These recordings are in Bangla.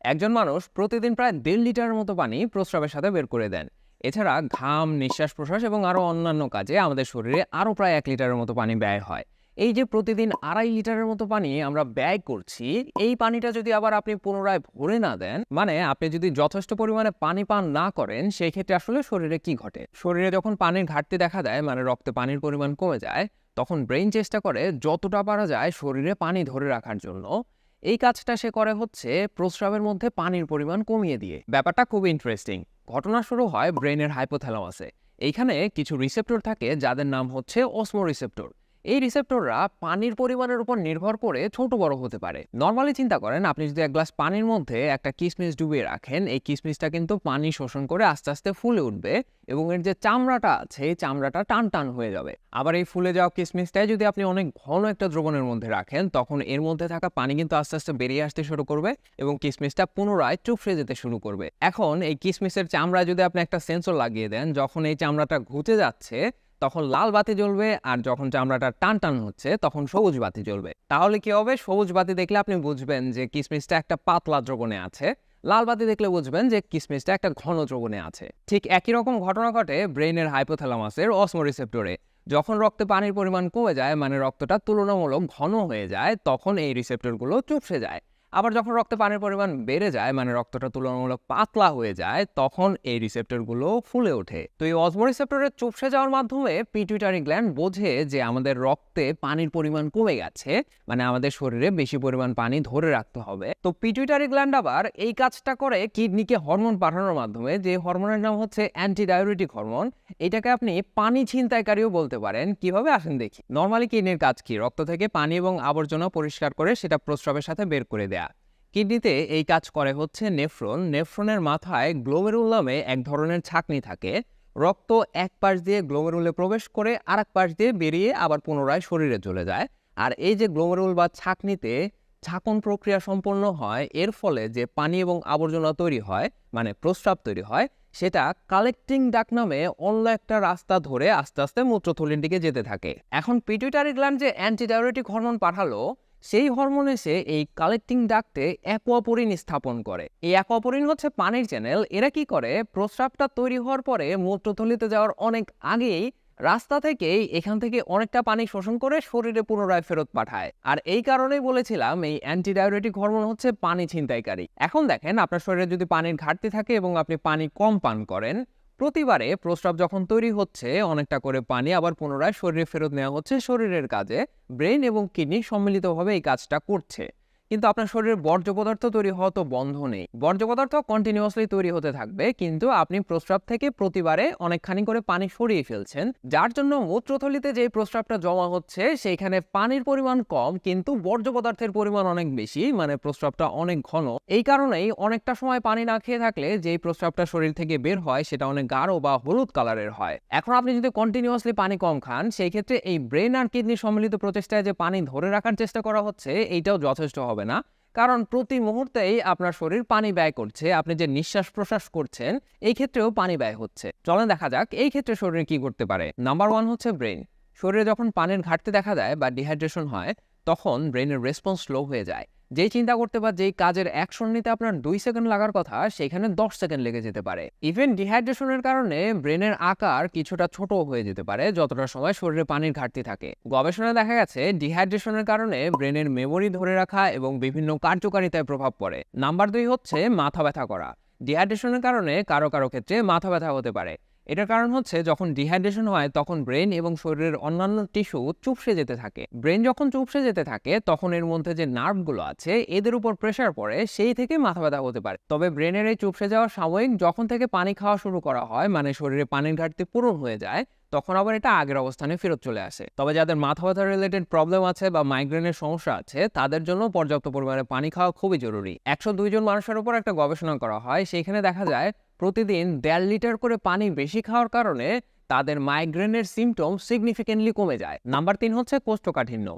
একজন মানুষ প্রতিদিন প্রায় দেড় লিটারের মতো পানি প্রস্রাবের সাথে বের করে দেন। এছাড়া ঘাম, নিঃশ্বাস প্রশ্বাস এবং আরও অন্যান্য কাজে আমাদের শরীরে আরও প্রায় এক লিটারের মতো পানি ব্যয় হয়। এই যে প্রতিদিন আড়াই লিটারের মতো পানি আমরা ব্যয় করছি, এই পানিটা যদি আবার আপনি পুনরায় ভরে না দেন মানে আপনি যদি যথেষ্ট পরিমাণে পানি পান না করেন সেই ক্ষেত্রে আসলে শরীরে কি ঘটে? শরীরে যখন পানির ঘাটতি দেখা দেয় মানে রক্তে পানির পরিমাণ কমে যায়, তখন ব্রেইন চেষ্টা করে যতটা পারা যায় শরীরে পানি ধরে রাখার জন্য। এই কাজটা সে করে হচ্ছে প্রস্রাবের মধ্যে পানির পরিমাণ কমিয়ে দিয়ে। ব্যাপারটা খুব ইন্টারেস্টিং ঘটনা শুরু হয় ব্রেনের হাইপোথ্যালামাসে এইখানে কিছু রিসেপ্টর থাকে যাদের নাম হচ্ছে অসমো রিসেপ্টর এই রিসেপ্টররা পানির পরিমাণের উপর নির্ভর করে ছোট বড় হতে পারে। নর্মালি চিন্তা করেন, আপনি যদি এক গ্লাস পানির মধ্যে একটা কিসমিস ডুবিয়ে রাখেন, এই কিসমিসটা কিন্তু পানি শোষণ করে আস্তে আস্তে ফুলে উঠবে এবং এর যে চামড়াটা আছে, এই চামড়াটা টান টান হয়ে যাবে। আবার এই ফুলে যাওয়া কিসমিসটাই যদি আপনি অনেক ঘন একটা দ্রবণের মধ্যে রাখেন, তখন এর মধ্যে থাকা পানি কিন্তু আস্তে আস্তে বেরিয়ে আসতে শুরু করবে এবং কিসমিসটা পুনরায় চুপসে যেতে শুরু করবে। এখন এই কিসমিসের চামড়া যদি আপনি একটা সেন্সর লাগিয়ে দেন, যখন এই চামড়াটা ঘুচে যাচ্ছে তখন লাল বাতি জ্বলবে আর যখন চামড়াটা টান টান হচ্ছে, তখন সবুজ বাতি জ্বলবে। তাহলে কি হবে? সবুজ বাতি দেখলে আপনি বুঝবেন যে কিসমিসটা একটা পাতলা দ্রবণে আছে। লাল বাতি দেখলে বুঝবেন যে কিসমিসটা একটা ঘন দ্রবণে আছে। ঠিক একই রকম ঘটনা ঘটে ব্রেইনের হাইপোথ্যালামাসের অসমো রিসেপ্টরে যখন রক্তে পানির পরিমাণ কমে যায় মানে রক্তটা তুলনামূলক ঘন হয়ে যায়, তখন এই রিসেপ্টরগুলো চুপসে যায়। আবার যখন রক্তে পানির পরিমাণ বেড়ে যায় মানে রক্তটা তুলনামূলক পাতলা হয়ে যায়, তখন এই রিসেপ্টরগুলো ফুলে ওঠে। তো এই অসমো রিসেপ্টরের চুপসে যাওয়ার মাধ্যমে পিটুইটারি গ্ল্যান্ড বোঝে যে আমাদের রক্তে পানির পরিমাণ কমে গেছে মানে আমাদের শরীরে বেশি পরিমাণ পানি ধরে রাখতে হবে। তো পিটুইটারি গ্ল্যান্ড আবার এই কাজটা করে কিডনিকে হরমোন পাঠানোর মাধ্যমে, যে হরমোনের নাম হচ্ছে অ্যান্টিডায়োরেটিক হরমোন এটাকে আপনি পানি ছিনতাইকারীও বলতে পারেন। কীভাবে? আসেন দেখি। নর্মালি কিডনির কাজ কি? রক্ত থেকে পানি এবং আবর্জনা পরিষ্কার করে সেটা প্রস্রাবের সাথে বের করে দেয়া। কিডনিতে এই কাজ করে হচ্ছে নেফ্রন। নেফ্রনের মাথায় গ্লোমেরুল নামে এক ধরনের ছাকনি থাকে। রক্ত এক পাশ দিয়ে গ্লোমেরুলে প্রবেশ করে আর এক পাশ দিয়ে বেরিয়ে আবার পুনরায় শরীরে চলে যায়। আর এই যে গ্লোমেরুল বা ছাকনিতে ছাকন প্রক্রিয়া সম্পন্ন হয়, এর ফলে যে পানি এবং আবর্জনা তৈরি হয় মানে প্রস্রাব তৈরি হয়, সেটা কালেক্টিং ডাক নামে অন্য একটা রাস্তা ধরে আস্তে আস্তে মূত্রথলির দিকে যেতে থাকে। এখন পিটুইটারি গ্ল্যান্ড যে অ্যান্টিডায়োরেটিক হরমোন পাঠালো সেই হরমোন এসে এই কালেক্টিং ডাক্টে অ্যাকোয়াপোরিন স্থাপন করে। এই অ্যাকোয়াপোরিন হচ্ছে পানির চ্যানেল এরা কি করে? প্রস্রাবটা তৈরি হওয়ার পরে মূত্রথলিতে যাওয়ার অনেক আগেই রাস্তা থেকেই এখান থেকে অনেকটা পানি শোষণ করে শরীরে পুনরায় ফেরত পাঠায়। আর এই কারণেই বলেছিলাম এই অ্যান্টিডায়োরেটিক হরমোন হচ্ছে পানি ছিনতাইকারী। এখন দেখেন আপনার শরীরে যদি পানির ঘাটতি থাকে এবং আপনি পানি কম পান করেন প্রতিবারে প্রস্রাব যখন তৈরি হচ্ছে, অনেকটা করে পানি আবার পুনরায় শরীরে ফেরত নেওয়া হচ্ছে। শরীরের কাজে ব্রেন এবং কিডনি সম্মিলিতভাবে এই কাজটা করছে। কিন্তু আপনার শরীরে বর্জ্য পদার্থ তৈরি হওয়া তো বন্ধ নেই। বর্জ্য পদার্থ কন্টিনিউয়াসলি তৈরি হতে থাকবে, কিন্তু আপনি প্রস্রাব থেকে প্রতিবারে অনেকখানি করে পানি সরিয়ে ফেলছেন, যার জন্য মূত্রথলিতে যে প্রস্রাবটা জমা হচ্ছে সেইখানে পানির পরিমাণ কম, কিন্তু বর্জ্য পদার্থের পরিমাণ অনেক বেশি মানে প্রস্রাবটা অনেক ঘন। এই কারণেই অনেকটা সময় পানি না খেয়ে থাকলে যেই প্রস্রাবটা শরীর থেকে বের হয়, সেটা অনেক গাঢ় বা হলুদ কালারের হয়। এখন আপনি যদি কন্টিনিউয়াসলি পানি কম খান, সেই ক্ষেত্রে এই ব্রেন আর কিডনি সম্মিলিত প্রচেষ্টায় যে পানি ধরে রাখার চেষ্টা করা হচ্ছে, এইটাও যথেষ্ট হবে। না। কারণ প্রতি মুহূর্তেই আপনার শরীর পানি ব্যয় করছে, আপনি যে নিঃশ্বাস প্রশ্বাস করছেন, এই ক্ষেত্রেও পানি ব্যয় হচ্ছে। চলে দেখা যাক, এই ক্ষেত্রে শরীর কি করতে পারে। নাম্বার ওয়ান হচ্ছে ব্রেন শরীরে যখন পানির ঘাটতি দেখা দেয় বা ডিহাইড্রেশন হয়, তখন ব্রেনের রেসপন্স স্লো হয়ে যায়। যেই চিন্তা করতে বা যেই কাজের অ্যাকশন নিতে আপনার দুই সেকেন্ড লাগার কথা, সেখানে দশ সেকেন্ড লেগে যেতে পারে। ইভেন ডিহাইড্রেশনের কারণে ব্রেনের আকার কিছুটা ছোট হয়ে যেতে পারে, যতটা সময় শরীরে পানির ঘাটতি থাকে। গবেষণায় দেখা গেছে ডিহাইড্রেশনের কারণে ব্রেনের মেমোরি ধরে রাখা এবং বিভিন্ন কার্যকারিতায় প্রভাব পড়ে। নাম্বার দুই হচ্ছে মাথা ব্যথা করা। ডিহাইড্রেশনের কারণে কারও কারও ক্ষেত্রে মাথা ব্যথা হতে পারে। এটার কারণ হচ্ছে যখন ডিহাইড্রেশন হয়, তখন ব্রেন এবং শরীরের অন্যান্য টিস্যু চুপসে যেতে থাকে। ব্রেন যখন চুপসে যেতে থাকে, তখন এর মধ্যে যে নার্ভগুলো আছে, এদের উপর প্রেশার পড়ে, সেই থেকে মাথা ব্যথা হতে পারে। তবে ব্রেনের এই চুপসে যাওয়া সাময়িক যখন থেকে পানি খাওয়া শুরু করা হয় মানে শরীরে পানির ঘাটতি পূরণ হয়ে যায়, তখন আবার এটা আগের অবস্থানে ফেরত চলে আসে। তবে যাদের মাথা ব্যথা রিলেটেড প্রবলেম আছে বা মাইগ্রেনের সমস্যা আছে, তাদের জন্য পর্যাপ্ত পরিমাণে পানি খাওয়া খুবই জরুরি। একশো জন মানুষের উপর একটা গবেষণা করা হয় সেখানে দেখা যায় প্রতিদিন দেড় লিটার করে পানি বেশি খাওয়ার কারণে তাদের মাইগ্রেনের সিমটম সিগনিফিকেন্টলি কমে যায়। নাম্বার তিন হচ্ছে কোষ্ঠকাঠিন্য।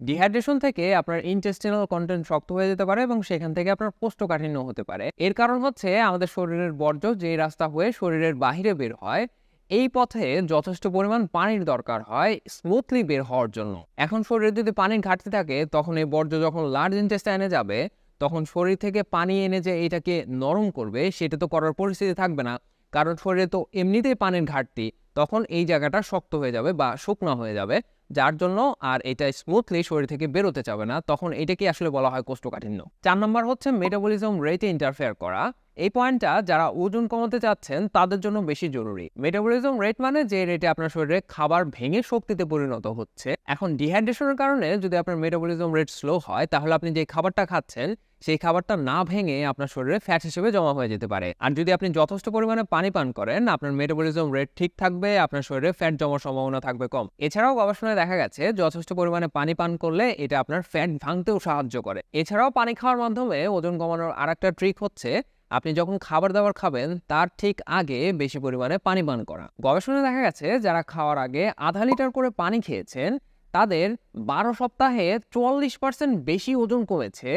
ডিহাইড্রেশন থেকে আপনার ইন্টেস্টিনাল কন্টেন্ট শক্ত হয়ে যেতে পারে এবং সেখান থেকে আপনার কোষ্ঠকাঠিন্য হতে পারে। এর কারণ হচ্ছে আমাদের শরীরের বর্জ্য যে রাস্তা হয়ে শরীরের বাহিরে বের হয়, এই পথে যথেষ্ট পরিমাণ পানির দরকার হয় স্মুথলি বের হওয়ার জন্য। এখন শরীরে যদি পানির ঘাটতি থাকে, তখন এই বর্জ্য যখন লার্জ ইন্টেস্টাইনে যাবে তখন শরীর থেকে পানি এনে যে এটাকে নরম করবে, সেটা তো করার পরিস্থিতি থাকবে না। কারণ শরীরে তো এমনিতেই পানির ঘাটতি, তখন এই জায়গাটা শক্ত হয়ে যাবে বা শুকনো হয়ে যাবে। যার জন্য আর এটা স্মুথলি শরীর থেকে বেরোতে চাবে না। তখন এটাকে আসলে বলা হয় কোষ্ঠকাঠিন্য। চার নম্বর হচ্ছে মেটাবলিজম রেটে ইন্টারফেয়ার করা। এই পয়েন্টটা যারা ওজন কমাতে চাচ্ছেন, তাদের জন্য বেশি জরুরি। মেটাবলিজম রেট মানে যে রেটে আপনার শরীরে খাবার ভেঙে শক্তিতে পরিণত হচ্ছে। এখন ডিহাইড্রেশনের কারণে যদি আপনার মেটাবলিজম রেট স্লো হয়, তাহলে আপনি যে খাবারটা খাচ্ছেন সেই খাবারটা না ভেঙে আপনার শরীরে ফ্যাট হিসেবে জমা হয়ে যেতে পারে। আর যদি আপনি যথেষ্ট পরিমাণে পানি পান করেন, আপনার মেটাবলিজম রেট ঠিক থাকবে, আপনার শরীরে ফ্যাট জমার সম্ভাবনা থাকবে কম। এছাড়াও গবেষণায় দেখা গেছে, যথেষ্ট পরিমাণে পানি পান করলে এটা আপনার ফ্যাট ভাঙতেও সাহায্য করে। এছাড়াও পানি খাওয়ার মাধ্যমে ওজন কমানোর আর একটা ট্রিক হচ্ছে, আপনি যখন খাবার দাবার খাবেন, তার ঠিক আগে বেশি পরিমাণে পানি পান করা। গবেষণায় দেখা গেছে, যারা খাওয়ার আগে আধা লিটার করে পানি খেয়েছেন তাদের বারো সপ্তাহে চুয়াল্লিশ পার্সেন্ট বেশি ওজন কমেছে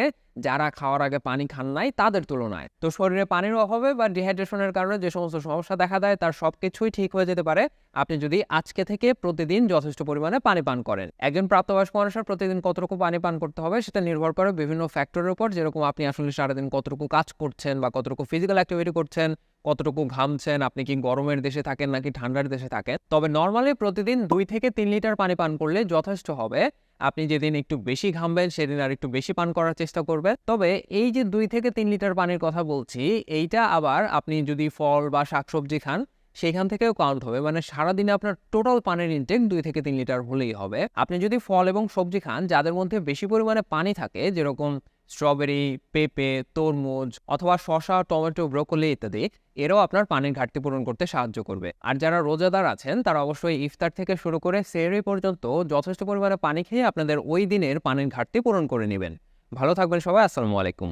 যারা খাওয়ার আগে পানি খান নাই তাদের তুলনায়। তো শরীরে পানির অভাবে বা ডিহাইড্রেশনের কারণে যে সমস্ত সমস্যা দেখা দেয় তার সব কিছুই ঠিক হয়ে যেতে পারে। আপনি যদি আজকে থেকে প্রতিদিন যথেষ্ট পরিমাণে পানি পান করেন। একজন প্রাপ্তবয়স্ক মানুষের প্রতিদিন কতটুকু পানি পান করতে হবে সেটা নির্ভর করে বিভিন্ন ফ্যাক্টরের উপর, যেরকম আপনি আসলে সারাদিন কতটুকু কাজ করছেন বা কতটুকু ফিজিক্যাল অ্যাক্টিভিটি করছেন কতটুকু ঘামছেন, আপনি কি গরমের দেশে থাকেন নাকি ঠান্ডার দেশে থাকেন? তবে নর্মালি প্রতিদিন দুই থেকে তিন লিটার পানি পান করলে যথেষ্ট হবে। আপনি যেদিন একটু বেশি ঘামবেন, সেদিন আর একটু বেশি পান করার চেষ্টা করবেন। তবে এই যে দুই থেকে তিন লিটার পানির কথা বলছি, এইটা আবার আপনি যদি ফল বা শাকসবজি খান, সেখান থেকেও কাউন্ট হবে। মানে সারাদিনে আপনার টোটাল পানির ইনটেক দুই থেকে তিন লিটার হলেই হবে। আপনি যদি ফল এবং সবজি খান, যাদের মধ্যে বেশি পরিমাণে পানি থাকে, যেরকম স্ট্রবেরি পেঁপে, তরমুজ অথবা শশা টমেটো, ব্রোকলি ইত্যাদি এরও আপনার পানির ঘাটতি পূরণ করতে সাহায্য করবে। আর যারা রোজাদার আছেন, তারা অবশ্যই ইফতার থেকে শুরু করে সেহরি পর্যন্ত যথেষ্ট পরিমাণে পানি খেয়ে আপনাদের ওই দিনের পানির ঘাটতি পূরণ করে নেবেন। ভালো থাকবেন সবাই, আসসালামু আলাইকুম।